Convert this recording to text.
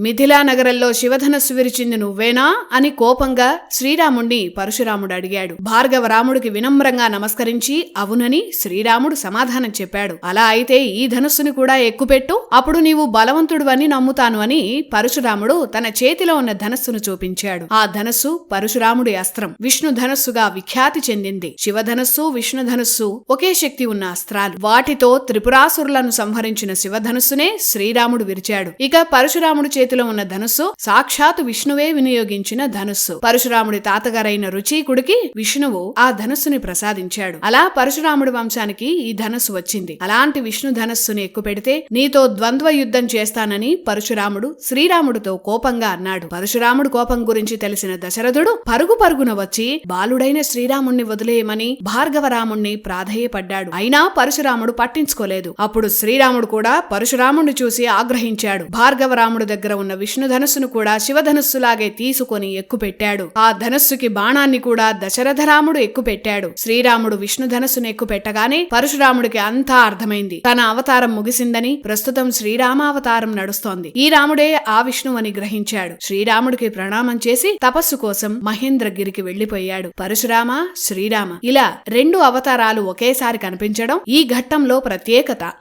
మిథిలా నగరంలో శివధనస్సు విరిచింది నువ్వేనా అని కోపంగా శ్రీరాముణ్ణి పరశురాముడు అడిగాడు. భార్గవ రాముడికి వినమ్రంగా నమస్కరించి అవునని శ్రీరాముడు సమాధానం చెప్పాడు. అలా అయితే ఈ ధనుస్సుని కూడా ఎక్కుపెట్టు అప్పుడు నీవు బలవంతుడు అని నమ్ముతాను అని పరశురాముడు తన చేతిలో ఉన్న ధనస్సును చూపించాడు. ఆ ధనస్సు పరశురాముడి అస్త్రం. విష్ణు ధనస్సుగా విఖ్యాతి చెందింది. శివధనస్సు విష్ణు ధనస్సు ఒకే శక్తి ఉన్న అస్త్రాలు. వాటితో త్రిపురాసురులను సంహరించిన శివధనుస్సునే శ్రీరాముడు విరిచాడు. ఇక పరశురాముడు చేతి చేతిలో ఉన్న ధనుస్సు సాక్షాత్ విష్ణువే వినియోగించిన ధనుస్సు. పరశురాముడి తాతగారైన రుచీకుడికి విష్ణువు ఆ ధనుస్సుని ప్రసాదించాడు. అలా పరశురాముడి వంశానికి ఈ ధనస్సు వచ్చింది. అలాంటి విష్ణు ధనస్సుని ఎక్కుపెడితే నీతో ద్వంద్వ యుద్ధం చేస్తానని పరశురాముడు శ్రీరాముడితో కోపంగా అన్నాడు. పరశురాముడు కోపం గురించి తెలిసిన దశరథుడు పరుగు పరుగున వచ్చి బాలుడైన శ్రీరాముణ్ణి వదిలేయమని భార్గవరాముణ్ణి ప్రాధేయపడ్డాడు. అయినా పరశురాముడు పట్టించుకోలేదు. అప్పుడు శ్రీరాముడు కూడా పరశురాముణ్ణి చూసి ఆగ్రహించాడు. భార్గవరాముడు దగ్గర ఉన్న విష్ణు ధనుస్సును కూడా శివధనుస్సులాగే తీసుకొని ఎక్కుపెట్టాడు. ఆ ధనస్సుకి బాణాన్ని కూడా దశరథరాముడు ఎక్కుపెట్టాడు. శ్రీరాముడు విష్ణు ధనుస్సును ఎక్కుపెట్టగానే పరశురాముడికి అంతా అర్థమైంది. తన అవతారం ముగిసిందని ప్రస్తుతం శ్రీరామావతారం నడుస్తోంది. ఈ రాముడే ఆ విష్ణువని గ్రహించాడు. శ్రీరాముడికి ప్రణామం చేసి తపస్సు కోసం మహేంద్రగిరికి వెళ్ళిపోయాడు పరశురామ శ్రీరామ ఇలా రెండు అవతారాలు ఒకేసారి కనిపించడం ఈ ఘట్టంలో ప్రత్యేకత.